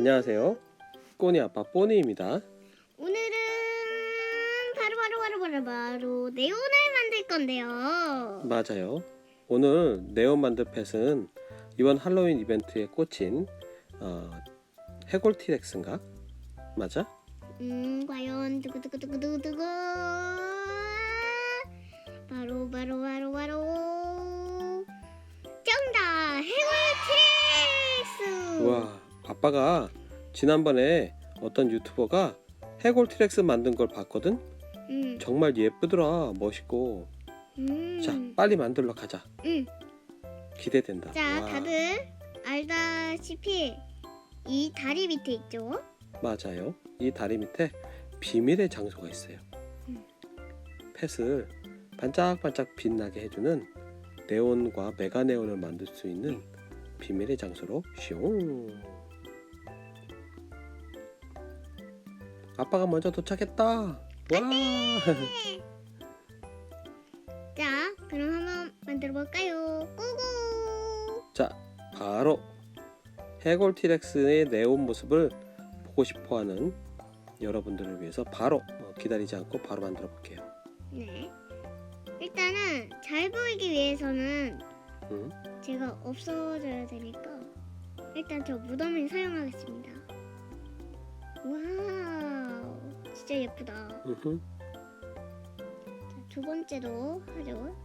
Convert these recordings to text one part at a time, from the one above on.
안녕하세요. 꼬니 아빠 뽀니입니다. 오늘은 바로 바로 바로 바로 바로 네온을 만들 건데요. 맞아요. 오늘 네온 만들 펫은 이번 할로윈 이벤트에 꽂힌 어, 해골 티렉스인가? 맞아? 음 과연 두구 두구 두구 두구 바로 바로 바로 바로 정답 해골 트릭스. 와, 아빠가 지난번에 어떤 유튜버가 해골 티렉스 만든 걸 봤거든? 음. 정말 예쁘더라. 멋있고. 음. 자, 빨리 만들러 가자. 음. 기대된다. 자 와, 다들 알다시피 이 다리 밑에 있죠. 맞아요. 이 다리 밑에 비밀의 장소가 있어요. 음. 펫을 반짝반짝 빛나게 해주는 네온과 메가네온을 만들 수 있는 비밀의 장소로 슝. 아빠가 먼저 도착했다. 와. 자 그럼 한번 만들어 볼까요? 고고. 자, 바로 해골 티렉스의 네온 모습을 보고 싶어하는 여러분들을 위해서 바로 어, 기다리지 않고 바로 만들어 볼게요. 네. 일단은 잘 보이기 위해서는 음. 제가 없어져야 되니까 일단 저 무덤을 사용하겠습니다. 와우, 진짜 예쁘다. 자, 두 번째도 하죠.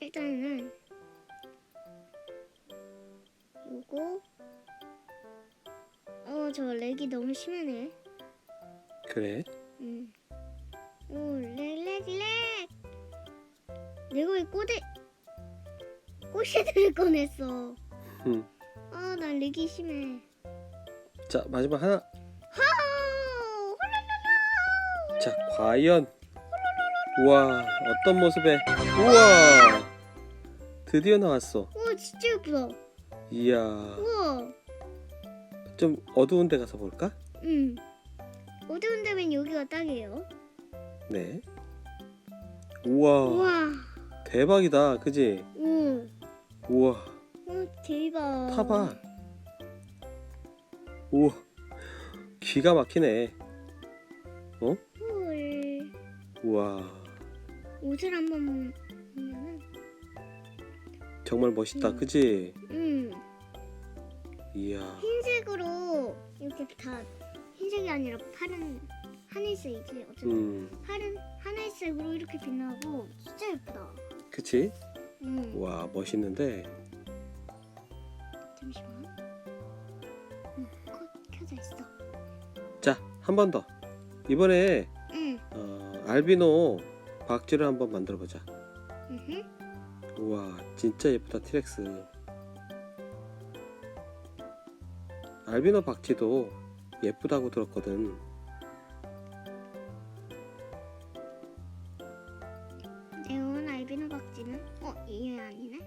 일단은 요거 어 저 렉이 너무 심하네. 그래. 음. 오, 렉 렉렉. 내가 왜 꼬대 꼬시들을 꺼냈어. 음. 아, 난 렉이 심해. 자, 마지막 하나. 하우! 자, 과연 우와, 어떤 모습에 우와! 드디어 나왔어. 우와, 진짜 예쁘다. 이야. 우와. 좀 어두운 데 가서 볼까? 음. 어두운 데면 여기가 딱이에요. 네. 우와. 우와. 대박이다. 그지? 오. 우와. 오, 대박. 타봐. 우와. 기가 막히네. 헐. 우와. 옷을 한번 보면은 정말 멋있다. 음. 그지? 음. 이야. 흰색으로 이렇게 다 흰색이 아니라 파란 하늘색이지 어쨌든 음. 파란 하늘색으로 이렇게 빛나고 진짜 예쁘다. 그치? 음 와, 멋있는데. 잠시만. 음, 컷 켜져 있어. 자, 한 번 더. 이번에 응. 어, 알비노 박쥐를 한번 만들어 보자. 음. 우와, 진짜 예쁘다, 티렉스. 알비노 박쥐도 예쁘다고 들었거든. 이게 아니네.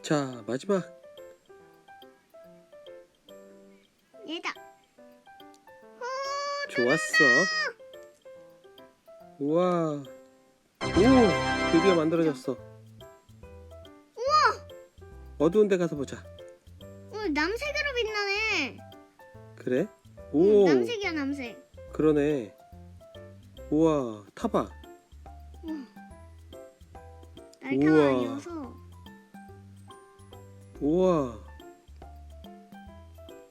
자, 마지막. 얘다. 오 좋았어. 우와. 오, 드디어 만들어졌어. 우와. 어두운 데 가서 보자. 오, 남색으로 빛나네. 그래? 응, 오, 남색이야 남색. 그러네. 우와, 타봐. 날타가 우와. 아니어서. 우와,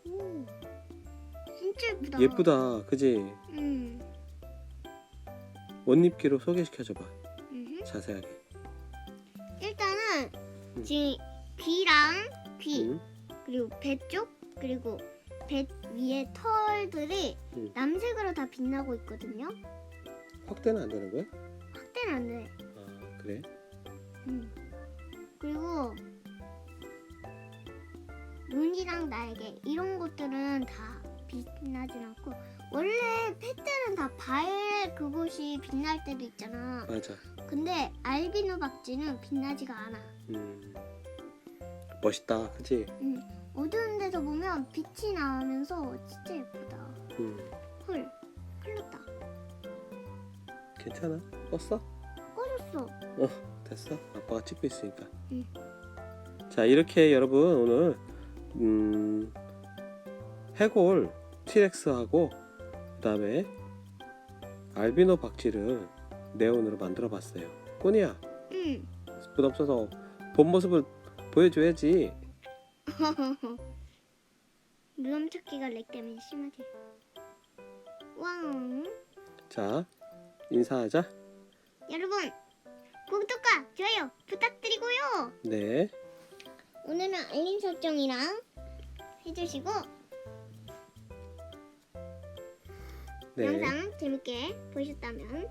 오. 진짜 예쁘다. 예쁘다. 그지? 음. 원립기로 소개시켜줘봐. 음흠. 자세하게. 일단은 음. 지금 귀랑 귀 응? 그리고 배 쪽 그리고 배 위에 털들이 음. 남색으로 다 빛나고 있거든요. 확대는 안 되는 거야? 확대는 안 돼. 아, 그래? 음. 그리고 눈이랑 날개 이런 것들은 다 빛나진 않고 원래 펫들은 다 발 그곳이 빛날 때도 있잖아. 맞아. 근데 알비노 박쥐는 빛나지가 않아. 음. 멋있다. 그지? 음. 어두운 데서 보면 빛이 나면서 진짜 예쁘다. 음, 괜찮아. 껐어? 꺼졌어. 됐어. 아빠가 찍고 있으니까. 응. 자 이렇게 여러분 오늘 음, 해골 티렉스하고 그다음에 알비노 박쥐를 네온으로 만들어 봤어요. 꼬니야 응. 부담 없어서 본 모습을 보여줘야지. 무덤 찾기가 렉 때문에 심하게. 왕. 자 인사하자. 여러분, 구독과 좋아요 부탁드리고요. 네. 오늘은 알림 설정이랑 해주시고 네. 영상 재밌게 보셨다면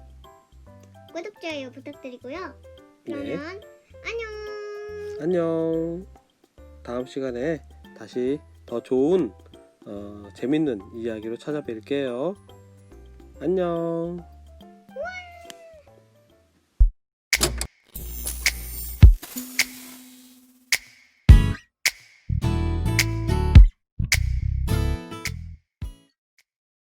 구독, 좋아요 부탁드리고요. 그러면 안녕. 안녕. 다음 시간에 다시 더 좋은 어, 재밌는 이야기로 찾아뵐게요. 안녕.